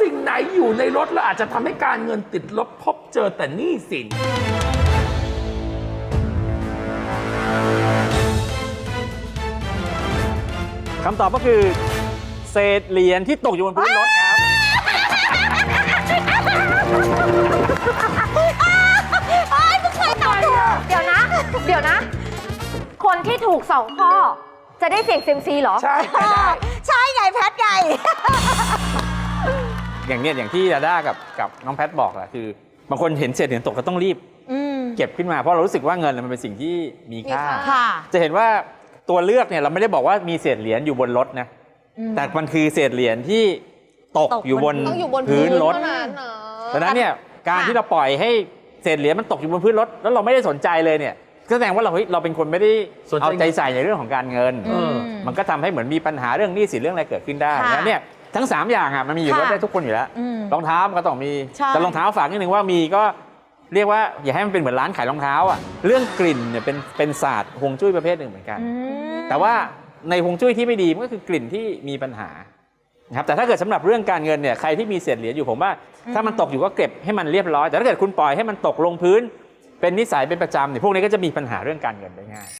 สิ่งไหนอยู่ในรถแล้วอาจจะทำให้การเงินติดลบพบเจอแต่หนี้สิน คำตอบก็คือ เศษเหรียญที่ตกอยู่บนพื้นรถครับเดี๋ยวนะ เดี๋ยวนะ คนที่ถูกสองข้อ จะได้เสี่ยงเซยมซีเหรอ ใช่ไปได้ใช่ไงแพทไง อย่างเนี้ยอย่างที่ดาด้ากับกับน้องแพทบอกแหละคือบางคนเห็นเศษเหรียญตกก็ต้องรีบอืม เก็บขึ้นมาเพราะเรารู้สึกว่าเงินมันเป็นสิ่งที่มีค่า มีค่าค่ะจะเห็นว่าตัวเลือกเนี่ยเราไม่ได้บอกว่ามีเศษเหรียญอยู่บนรถนะอืม แต่มันคือเศษเหรียญที่ตกตกอยู่บนต้องอยู่บนพื้พื้นนรถเท่านั้นเนอะดังนั้นเนี่ยการค่ะที่เราปล่อยให้เศษเหรียญมันตกอยู่บนพื้นรถ แล้วเราไม่ได้สนใจเลยเนี่ยก็แสดงว่าเราเฮ้ยเราเป็นคนไม่ได้สนใจ เอาใจใส่ในเรื่องของการเงินเออมันก็ทำให้เหมือนมีปัญหาเรื่องหนี้สินเรื่องอะไรเกิดขึ้นได้ค่ะแล้วเนี่ย ทั้ง 3 อย่างอะมันมีอยู่ค่ะรถได้ทุกคนอยู่แล้วอืมรองเท้ามันก็ต้องมีใช่ แต่รองเท้าฝากนิดนึงว่ามีก็เรียกว่าอย่าให้มันเป็นเหมือนร้านขายรองเท้าอะเรื่องกลิ่นเนี่ยเป็นเป็นศาสตร์ฮวงจุ้ยประเภทหนึ่งเหมือนกัน อืม แต่ว่าในฮวงจุ้ยที่ไม่ดีมันก็คือกลิ่นที่มีปัญหานะครับแต่ถ้าเกิดสำหรับเรื่องการเงินเนี่ยใครที่มีเศษเหรียญอยู่ผมว่า ถ้ามันตกอยู่ก็เก็บให้มันเรียบร้อย แต่ถ้าเกิดคุณปล่อยให้มันตกลงพื้น เป็นนิสัยเป็นประจำเนี่ยพวกนี้ก็จะมีปัญหาเรื่องการเงินได้ง่าย